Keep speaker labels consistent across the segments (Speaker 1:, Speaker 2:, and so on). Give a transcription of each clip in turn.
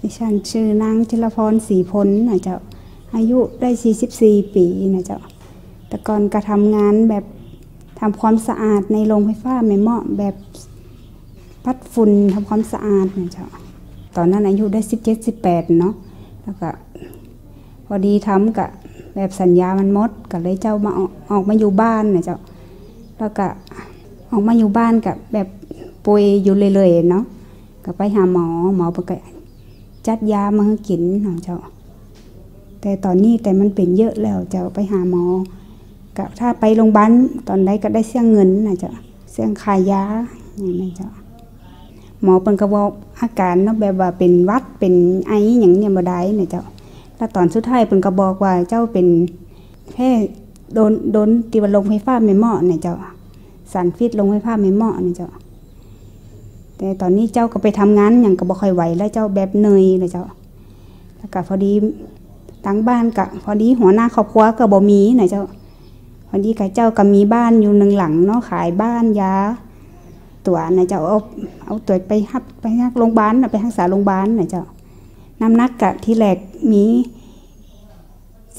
Speaker 1: ดิฉันชื่อนางจิรพรศรีพลนะเจ้าอายุได้ 44 ปีนะเจ้าแต่ก่อนก็ทำงานแบบทำความสะอาดในโรงไฟฟ้าไม่เหมาะแบบพัดฝุ่นทำความสะอาดนะเจ้าตอนนั้นอายุได้ 17 18 เนาะแล้วก็พอดีทำกับแบบสัญญามันมดก็เลยเจ้ามาออกออกมาอยู่บ้านนะเจ้าแล้วก็ออกมาอยู่บ้านกับแบบป่วยอยู่เลยๆเนาะก็ไปหาหมอหมอเพิ่น จัดยามาให้กินเนาะเจ้า แต่ตอนนี้แต่มันเป็นเยอะแล้วเจ้าไปหาหมอก็ถ้าไปโรงพยาบาลตอนใดก็ได้เสี่ยงเงินนะเจ้าเสี่ยงขายยาอย่างนั้เจ้าหมอเพิ่นก็บอกอาการเนาะแบบว่าเป็นวัดเป็นไอหยังเนี่ยบ่ได้เนี่ยเจ้าแล้วตอนสุดท้ายเพิ่นก็บอกว่าเจ้าเป็นแค่โดนโดนตีว่าลงไฟฟ้าไม่เหมาะเนี่ยเจ้าสารพิษลงไฟฟ้าไม่เหมาะเนี่ยเจ้า แต่ตอนนี้เจ้าก็ไปทำงานหยังก็บ่ค่อยไหวแล้วเจ้าแบบเหนื่อยเลยเจ้าแล้วก็พอดีตั้งบ้านก็พอดีหัวหน้าครอบครัวก็บ่มีนะเจ้า พอดีกับเจ้าก็มีบ้านอยู่หนึ่งหลังเนาะขายบ้านยาตัวนะเจ้าเอาเอาตัวไปฮับไปฮักโรงพยาบาลไปรักษาโรงพยาบาลนะเจ้าน้ำหนักกะที่แรกมี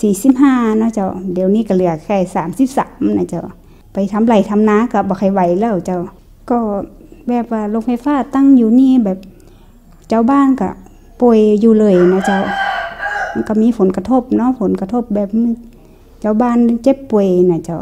Speaker 1: สี่สิบห้าเนาะเจ้าเดี๋ยวนี้ก็เหลือแค่สามสิบสามนะเจ้าไปทำไรทำนาก็บ่ใครไหวแล้วเจ้าก็ แบบว่าโรงไฟฟ้าตั้งอยู่นี่แบบเจ้าบ้านก็ป่วยอยู่เลยนะเจ้า มันก็มีผลกระทบเนาะผลกระทบแบบเจ้าบ้านเจ็บป่วยนะเจ้า